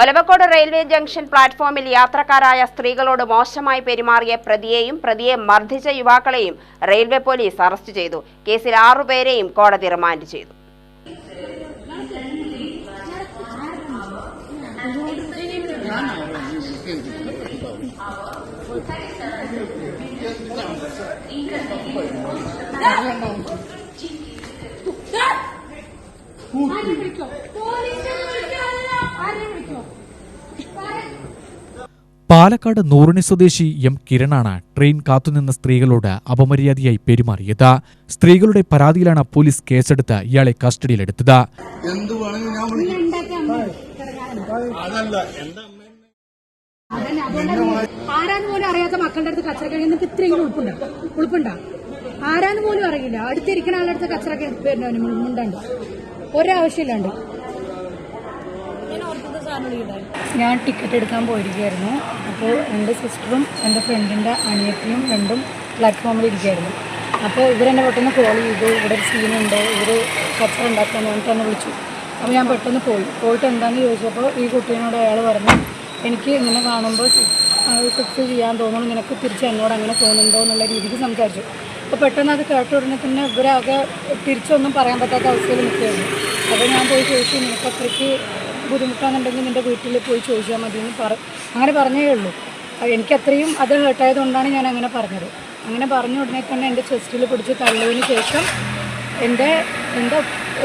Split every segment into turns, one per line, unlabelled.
Olavakkode railway junction പ്ലാറ്റ്ഫോമിൽ യാത്രക്കാരായ സ്ത്രീകളോട് മോശമായി പെരുമാറിയ പ്രതിയെയും പ്രതിയെ മർദ്ദിച്ച യുവാക്കളെയും റെയിൽവേ പോലീസ് അറസ്റ്റ് ചെയ്തു. കേസിൽ ആറുപേരെയും കോടതി റിമാൻഡ് ചെയ്തു.
പാലക്കാട് നൂറിണി സ്വദേശി എം കിരണാണ് ട്രെയിൻ കാത്തുനിന്ന സ്ത്രീകളോട് അപമര്യാദയായി പെരുമാറിയത്. സ്ത്രീകളുടെ പരാതിയിലാണ് പോലീസ് കേസെടുത്ത് ഇയാളെ കസ്റ്റഡിയിലെടുത്തത്.
ആരാന്ന് പോലും അറിയാത്ത മക്കളുടെ അടുത്ത് കച്ചറ കഴിയാൻ നിങ്ങൾക്ക് ഇത്രയെങ്കിലും ഉൾപ്പുണ്ടോ? ഉൾപ്പുണ്ടോ? ആരാന്ന് പോലും അറിയില്ല. അടുത്തിരിക്കുന്ന ആളുടെ അടുത്ത് കച്ചറ പിന്നെ മുണ്ടണ്ട്. ഒരാവശ്യമില്ലാണ്ട്. ഞാൻ ടിക്കറ്റ് എടുക്കാൻ പോയിരിക്കുകയായിരുന്നു. അപ്പോൾ എന്റെ സിസ്റ്ററും എന്റെ ഫ്രണ്ടിന്റെ അനിയത്തിയും രണ്ടും പ്ലാറ്റ്ഫോമിൽ ഇരിക്കുകയായിരുന്നു. അപ്പോൾ ഇവരെന്നെ പെട്ടെന്ന് കോൾ ചെയ്തു. ഇവിടെ ഒരു സീനുണ്ട് ഇവർ കച്ചറ ഉണ്ടാക്കാൻ വേണ്ടിയിട്ട് എന്നെ വിളിച്ചു. അപ്പോൾ ഞാൻ പെട്ടെന്ന് പോയി. പോയിട്ട് എന്താണെന്ന് ചോദിച്ചപ്പോൾ ഈ കുട്ടീനോട് അയാൾ പറഞ്ഞു എനിക്ക് ഇങ്ങനെ കാണുമ്പോൾ സെക്സ് ചെയ്യാൻ തോന്നുന്നു. നിനക്ക് തിരിച്ച് എന്നോട് അങ്ങനെ തോന്നുന്നുണ്ടോ എന്നുള്ള രീതിക്ക് സംസാരിച്ചു. അപ്പോൾ പെട്ടെന്ന് അത് കേട്ട ഉടനെ തന്നെ ഇവരാകെ തിരിച്ചൊന്നും പറയാൻ പറ്റാത്ത അവസ്ഥയിൽ നിൽക്കുകയായിരുന്നു. അപ്പോൾ ഞാൻ പോയി ചോദിച്ചു നിനക്ക് അത്രയ്ക്ക് ബുദ്ധിമുട്ടാണെന്നുണ്ടെങ്കിൽ നിന്റെ വീട്ടിൽ പോയി ചോദിച്ചാൽ മതി എന്ന് പറ അങ്ങനെ പറഞ്ഞേ ഉള്ളൂ. എനിക്കത്രയും അത് ഹേർട്ടായത് കൊണ്ടാണ് ഞാൻ അങ്ങനെ പറഞ്ഞത്. അങ്ങനെ പറഞ്ഞ ഉടനെ തന്നെ എന്റെ ചെസ്റ്റിൽ പിടിച്ച് തള്ളിയതിന് ശേഷം എന്റെ എന്റെ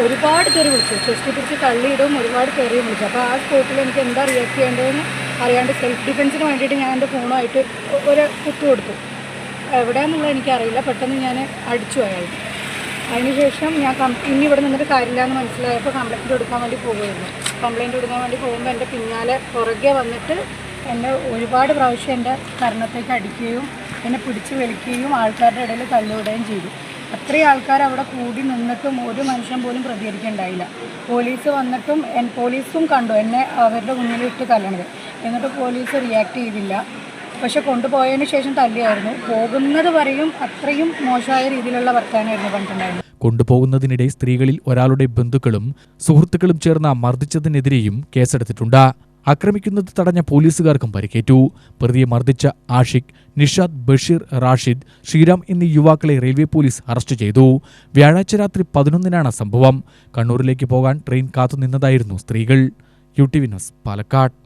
ഒരുപാട് പേര് വിളിച്ചു. ചെസ്റ്റിൽ പിടിച്ച് തള്ളിയിടും ഒരുപാട് പേരെയും വിളിച്ചു. അപ്പോൾ ആ സ്പോട്ടിൽ എനിക്ക് എന്താ റിയാക്ട് ചെയ്യേണ്ടതെന്ന് അറിയാണ്ട് സെൽഫ് ഡിഫെൻസിന് വേണ്ടിയിട്ട് ഞാൻ എന്റെ ഫോണുമായിട്ട് ഒരു കുത്തു കൊടുത്തു. എവിടെയാണെന്നുള്ളത് എനിക്കറിയില്ല. പെട്ടെന്ന് ഞാൻ അടിച്ചു അയാൾ അതിനുശേഷം ഞാൻ ഇനി ഇവിടെ നിന്നിട്ട് കാര്യമില്ല എന്ന് മനസ്സിലായപ്പോൾ കംപ്ലൈന്റ് കൊടുക്കാൻ വേണ്ടി പോകുമായിരുന്നു കംപ്ലയിന്റ് കൊടുക്കാൻ വേണ്ടി പോകുമ്പോൾ എന്റെ പിന്നാലെ പുറകെ വന്നിട്ട് എന്നെ ഒരുപാട് പ്രാവശ്യം എന്റെ കരണത്തേക്ക് അടിക്കുകയും എന്നെ പിടിച്ച് വലിക്കുകയും ആൾക്കാരുടെ ഇടയിൽ തള്ളിവിടുകയും ചെയ്തു. അത്രയും ആൾക്കാർ അവിടെ കൂടി നിന്നിട്ടും ഒരു മനുഷ്യൻ പോലും പ്രതികരിക്കുന്നുണ്ടായില്ല പോലീസ് വന്നിട്ടും പോലീസും കണ്ടു എന്നെ അവരുടെ മുന്നിലിട്ട് തല്ലണത്. എന്നിട്ട് പോലീസ് റിയാക്ട് ചെയ്തില്ല. പക്ഷെ കൊണ്ടുപോയതിന് ശേഷം തല്ലിയായിരുന്നു. പോകുന്നത് വരെയും അത്രയും മോശമായ രീതിയിലുള്ള വർത്തമാനമായിരുന്നു പറഞ്ഞിട്ടുണ്ടായിരുന്നത്
കൊണ്ടുപോകുന്നതിനിടെ സ്ത്രീകളിൽ ഒരാളുടെ ബന്ധുക്കളും സുഹൃത്തുക്കളും ചേർന്ന മർദ്ദിച്ചതിനെതിരെയും കേസെടുത്തിട്ടുണ്ട്. ആക്രമിക്കുന്നത് തടഞ്ഞ പോലീസുകാർക്കും പരിക്കേറ്റു. പ്രതിയെ മർദ്ദിച്ച ആഷിഖ് നിഷാദ് ബഷീർ റാഷിദ് ശ്രീറാം എന്നീ യുവാക്കളെ റെയിൽവേ പോലീസ് അറസ്റ്റ് ചെയ്തു. വ്യാഴാഴ്ച രാത്രി പതിനൊന്നിനാണ് സംഭവം. കണ്ണൂരിലേക്ക് പോകാൻ ട്രെയിൻ കാത്തുനിന്നതായിരുന്നു സ്ത്രീകൾ. യു ടി വിനോസ് പാലക്കാട്.